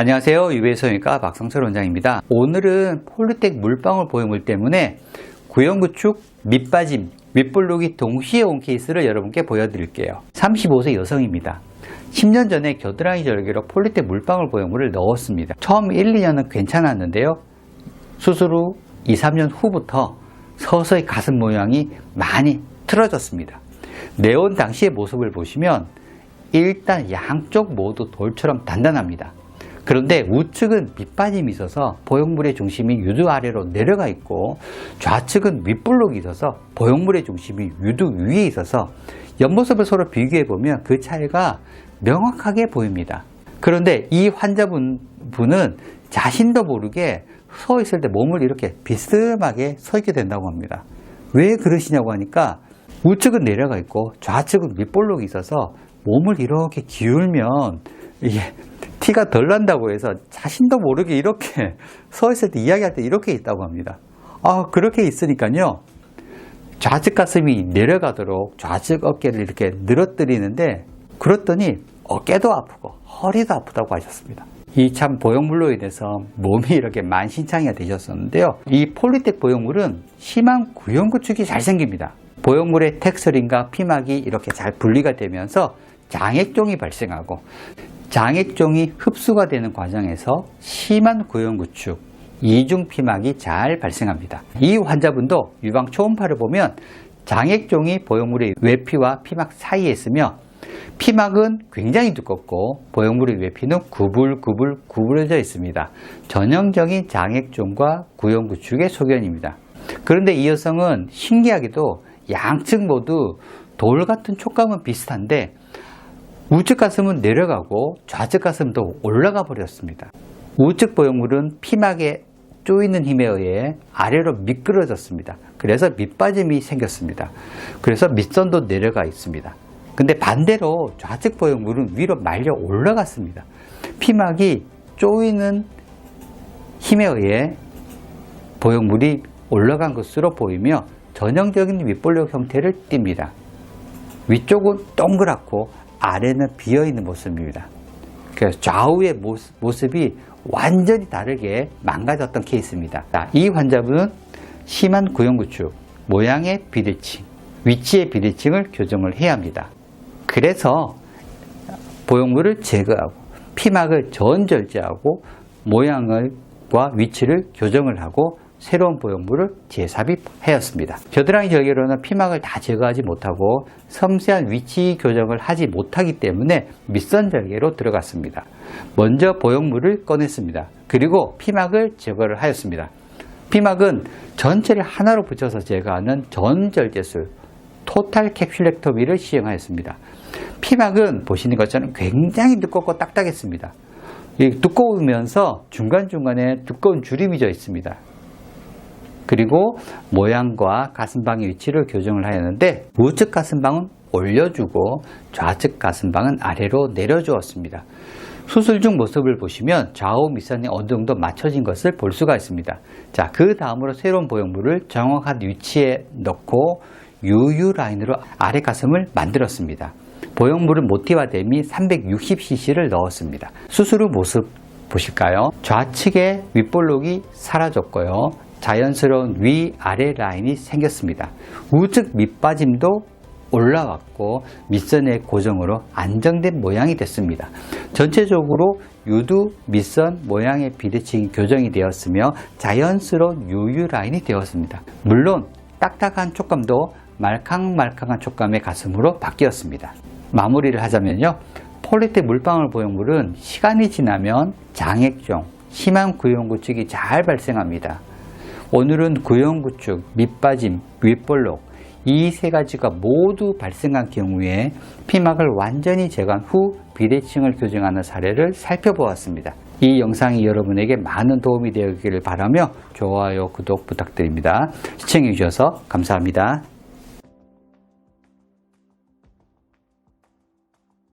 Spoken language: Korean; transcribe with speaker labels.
Speaker 1: 안녕하세요. 유배소니까 박성철 원장입니다. 오늘은 폴리텍 물방울 보형물 때문에 구형구축 밑빠짐, 윗볼록이 동시에 온 케이스를 여러분께 보여드릴게요. 35세 여성입니다. 10년 전에 겨드랑이 절개로 폴리텍 물방울 보형물을 넣었습니다. 처음 1, 2년은 괜찮았는데요. 수술 후 2, 3년 후부터 서서히 가슴 모양이 많이 틀어졌습니다. 내온 당시의 모습을 보시면 일단 양쪽 모두 돌처럼 단단합니다. 그런데 우측은 밑빠짐이 있어서 보형물의 중심이 유두 아래로 내려가 있고 좌측은 윗볼록이 있어서 보형물의 중심이 유두 위에 있어서 옆모습을 서로 비교해 보면 그 차이가 명확하게 보입니다. 그런데 이 환자분은 자신도 모르게 서 있을 때 몸을 이렇게 비스듬하게 서 있게 된다고 합니다. 왜 그러시냐고 하니까 우측은 내려가 있고 좌측은 윗볼록이 있어서 몸을 이렇게 기울면 이게 티가 덜 난다고 해서 자신도 모르게 이렇게 서 있을 때 이야기할 때 이렇게 있다고 합니다. 아, 그렇게 있으니까요. 좌측 가슴이 내려가도록 좌측 어깨를 이렇게 늘어뜨리는데 그랬더니 어깨도 아프고 허리도 아프다고 하셨습니다. 이 참 보형물로 인해서 몸이 이렇게 만신창이가 되셨었는데요. 이 폴리텍 보형물은 심한 구형 구축이 잘 생깁니다. 보형물의 텍스처링과 피막이 이렇게 잘 분리가 되면서 장액종이 발생하고 장액종이 흡수가 되는 과정에서 심한 구형구축, 이중 피막이 잘 발생합니다. 이 환자분도 유방 초음파를 보면 장액종이 보형물의 외피와 피막 사이에 있으며 피막은 굉장히 두껍고 보형물의 외피는 구불구불 구부러져 있습니다. 전형적인 장액종과 구형구축의 소견입니다. 그런데 이 여성은 신기하게도 양측 모두 돌 같은 촉감은 비슷한데 우측 가슴은 내려가고 좌측 가슴도 올라가 버렸습니다. 우측 보형물은 피막에 쪼이는 힘에 의해 아래로 미끄러졌습니다. 그래서 밑빠짐이 생겼습니다. 그래서 밑선도 내려가 있습니다. 근데 반대로 좌측 보형물은 위로 말려 올라갔습니다. 피막이 쪼이는 힘에 의해 보형물이 올라간 것으로 보이며 전형적인 윗볼록 형태를 띱니다. 위쪽은 동그랗고 아래는 비어있는 모습입니다. 그래서 좌우의 모습, 이 완전히 다르게 망가졌던 케이스입니다. 이 환자분은 심한 구형구축, 모양의 비대칭, 위치의 비대칭을 교정을 해야 합니다. 그래서 보형물을 제거하고 피막을 전절제하고 모양과 위치를 교정을 하고 새로운 보형물을 재삽입하였습니다. 겨드랑이 절개로는 피막을 다 제거하지 못하고 섬세한 위치 교정을 하지 못하기 때문에 밑선 절개로 들어갔습니다. 먼저 보형물을 꺼냈습니다. 그리고 피막을 제거를 하였습니다. 피막은 전체를 하나로 붙여서 제거하는 전절제술 토탈 캡슐렉토미를 시행하였습니다. 피막은 보시는 것처럼 굉장히 두껍고 딱딱했습니다. 두꺼우면서 중간중간에 두꺼운 주름이 져 있습니다. 그리고 모양과 가슴방의 위치를 교정을 하였는데 우측 가슴방은 올려주고 좌측 가슴방은 아래로 내려주었습니다. 수술 중 모습을 보시면 좌우 밑선이 어느 정도 맞춰진 것을 볼 수가 있습니다. 자, 그 다음으로 새로운 보형물을 정확한 위치에 넣고 유유 라인으로 아래 가슴을 만들었습니다. 보형물은 모티화됨이 360cc를 넣었습니다. 수술 후 모습 보실까요? 좌측의 윗볼록이 사라졌고요. 자연스러운 위아래 라인이 생겼습니다. 우측 밑빠짐도 올라왔고 밑선의 고정으로 안정된 모양이 됐습니다. 전체적으로 유두 밑선 모양의 비대칭이 교정이 되었으며 자연스러운 유유 라인이 되었습니다. 물론 딱딱한 촉감도 말캉말캉한 촉감의 가슴으로 바뀌었습니다. 마무리를 하자면요. 폴리텍 물방울 보형물은 시간이 지나면 장액종, 심한 구형구축이 잘 발생합니다. 오늘은 구형구축, 밑빠짐, 윗볼록 이 세 가지가 모두 발생한 경우에 피막을 완전히 제거한 후 비대칭을 교정하는 사례를 살펴보았습니다. 이 영상이 여러분에게 많은 도움이 되었기를 바라며 좋아요, 구독 부탁드립니다. 시청해 주셔서 감사합니다.